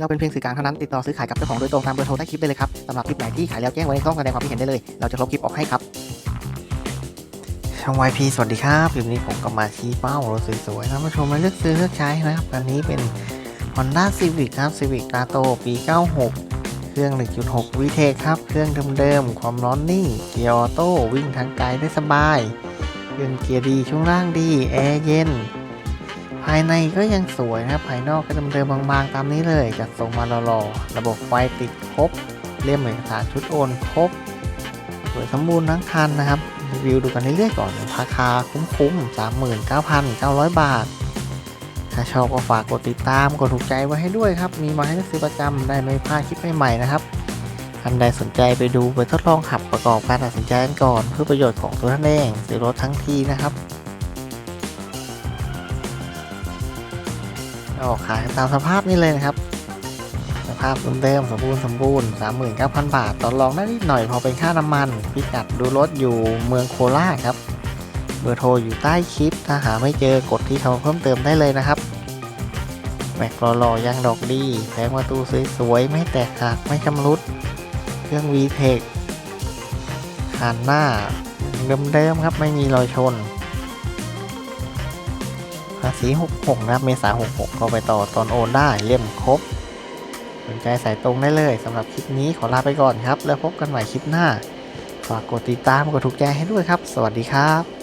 เราเป็นเพียงสื่อกลางเท่านั้นติดต่อซื้อขายกับเจ้าของโดยตรงตามเบอร์โทรใต้คลิปได้เลยครับสำหรับคลิปไหนที่ขายแล้วแจ้งไว้ในช่องแสดงความคิดเห็นได้เลย เราจะลบคลิปออกให้ครับช่อง YP สวัสดีครับคลิปนี้ผมก็มาชี้เป้ารถสวยๆนะมาชมมาเลือกซื้อเลือกใช้นะครับอันนี้เป็น Honda Civic ครับ Civic t a t o ปี 96 เครื่อง 1.6 VTEC ครับ เครื่องเดิมๆ ความร้อนนิ่งเกียร์ออโต้วิ่งทางไกลได้สบาย เครื่องเกียร์ดีช่วงล่างดี แอร์เย็น ภายในก็ยังสวยนะครับ ภายนอกก็เดิมๆบางๆ ตามนี้เลยจัดส่งมาหล่อๆ ระบบไฟติดครบ เล่มเอกสารชุดโอนครบ สวยสมบูรณ์ทั้งคันนะครับ รีวิวดูกันเรื่อยๆก่อน ราคาคุ้มๆ 39,900 บาท ถ้าชอบก็ฝากกดติดตาม กดถูกใจไว้ให้ด้วยครับ มีมาให้ซื้อประจำได้ไม่พลาดคลิปใหม่ๆ นะครับท่านใดสนใจไปดูไปทดลองขับประกอบการตัดสินใจกันก่อน เพื่อประโยชน์ของตัวท่านเองซื้อรถทั้งทีนะครับ กขายตามสภาพนี้เลยนะครับ สภาพเดิมๆสมบูรณ์สมบูรณ์39,000บาทต่อรองได้นิดหน่อยพอเป็นค่าน้ำมัน พิกัดดูรถอยู่เมืองโคราชครับ เบอร์โทรอยู่ใต้คลิป ถ้าหาไม่เจอกดที่คำเพิ่มเติมได้เลยนะครับแม็กหล่อๆยางดอกดีแผงประตูสวยๆไม่แตกหักไม่ชำรุด เครื่อง VTEC คานหน้าเดิมๆครับไม่มีรอยชนาษี 66 นะครับ เมษา 66 ก็ไปต่อตอนโอนได้เล่มครบ สนใจสายตรงได้เลยสำหรับคลิปนี้ขอลาไปก่อนครับ แล้วพบกันใหม่คลิปหน้า ฝากกดติดตามกดถูกใจให้ด้วยครับ สวัสดีครับ